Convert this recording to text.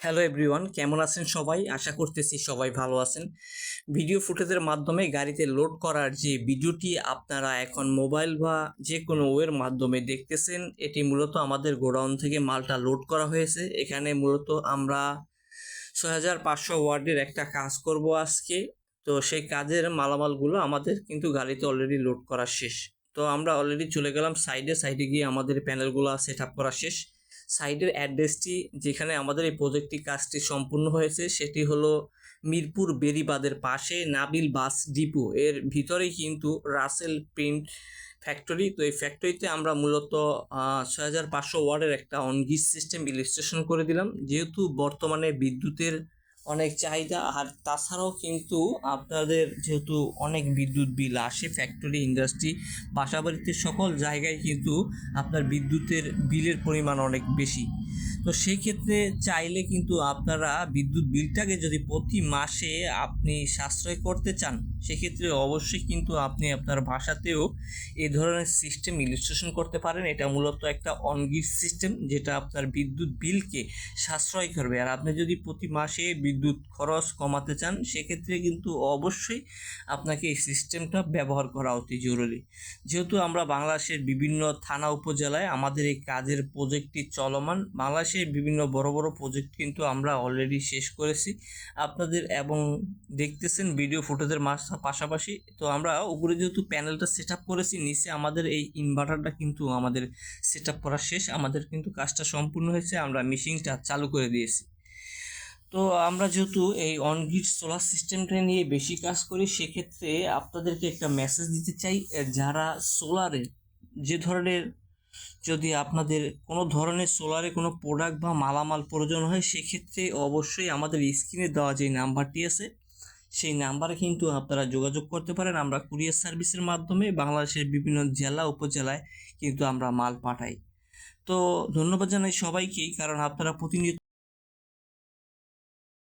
Hello everyone কেমন আছেন সবাই? আশা করতেছি সবাই ভালো আছেন। ভিডিও ফুটেজের মাধ্যমে গাড়িতে লোড করার যে ভিডিওটি আপনারা এখন মোবাইল বা যে কোনো ওয়ের মাধ্যমে দেখতেছেন, এটি মূলত আমাদের গোডাউন থেকে মালটা লোড করা হয়েছে। এখানে মূলত আমরা ছয় হাজার পাঁচশো ওয়ার্ডের একটা কাজ করব আজকে। তো সেই কাজের মালামালগুলো আমাদের কিন্তু গাড়িতে অলরেডি লোড করা শেষ। তো আমরা অলরেডি চলে গেলাম সাইডে সাইডে গিয়ে আমাদের প্যানেলগুলো সেট আপ করা শেষ। সাইডের অ্যাড্রেসটি যেখানে আমাদের এই প্রজেক্টটি কাজটি সম্পূর্ণ হয়েছে, সেটি হলো মিরপুর বেরিবাদের পাশে নাবিল বাস ডিপো। এর ভিতরেই কিন্তু রাসেল প্রিন্ট ফ্যাক্টরি। তো এই ফ্যাক্টরিতে আমরা মূলত ছয় হাজার পাঁচশো ওয়ার্ডের একটা অনগিস সিস্টেম ইলিস্ট্রেশন করে দিলাম। যেহেতু বর্তমানে বিদ্যুতের অনেক চাহিদা। আর তাছাড়াও কিন্তু আপনাদের যেহেতু অনেক বিদ্যুৎ বিল আসে ফ্যাক্টরি ইন্ডাস্ট্রি বাসাবাড়িতে সকল জায়গায় কিন্তু আপনার বিদ্যুতের বিলের পরিমাণ অনেক বেশি। তো সেই ক্ষেত্রে চাইলে কিন্তু আপনারা বিদ্যুৎ বিলটাকে যদি প্রতি মাসে আপনি সাশ্রয় করতে চান, সেক্ষেত্রে অবশ্যই কিন্তু আপনি আপনার ভাষাতেও এই ধরনের সিস্টেম ইলিস্ট্রেশন করতে পারেন। এটা মূলত একটা অনগিট সিস্টেম যেটা আপনার বিদ্যুৎ বিলকে সাশ্রয় করবে। আর আপনি যদি প্রতি মাসে বিদ্যুৎ খরচ কমাতে চান, সেক্ষেত্রে কিন্তু অবশ্যই আপনাকে এই সিস্টেমটা ব্যবহার করা অতি জরুরি। যেহেতু আমরা বাংলাদেশের বিভিন্ন থানা, উপজেলায় আমাদের এই কাজের প্রজেক্টটি চলমান বাংলাদেশের বিভিন্ন বড় বড় প্রজেক্ট কিন্তু আমরা অলরেডি শেষ করেছি। আপনাদের এবং দেখতেছেন ভিডিও ফুটেজের পাশাপাশি। তো আমরা উপরে যেহেতু প্যানেলটা সেট আপ করেছি, নিচে আমাদের এই ইনভার্টারটা কিন্তু আমাদের সেট আপ করা শেষ। আমাদের কিন্তু কাজটা সম্পূর্ণ হয়েছে। আমরা মেশিনটা চালু করে দিয়েছি। তো আমরা যেহেতু এই অনগ্রিড সোলার সিস্টেমটা নিয়ে বেশি কাজ করি, সেক্ষেত্রে আপনাদেরকে একটা মেসেজ দিতে চাই। যারা সোলারে যে ধরনের যদি আপনাদের কোনো ধরনের সোলারে কোনো প্রোডাক্ট বা মালামাল প্রয়োজন হয়, সেক্ষেত্রে অবশ্যই আমাদের স্ক্রিনে দেওয়া যে নাম্বারটি আছে, সেই নাম্বারে কিন্তু আপনারা যোগাযোগ করতে পারেন। আমরা কুরিয়ার সার্ভিসের মাধ্যমে বাংলাদেশের বিভিন্ন জেলা, উপজেলায় কিন্তু আমরা মাল পাঠাই। তো ধন্যবাদ জানাই সবাইকেই কারণ আপনারা প্রতিনিয়ত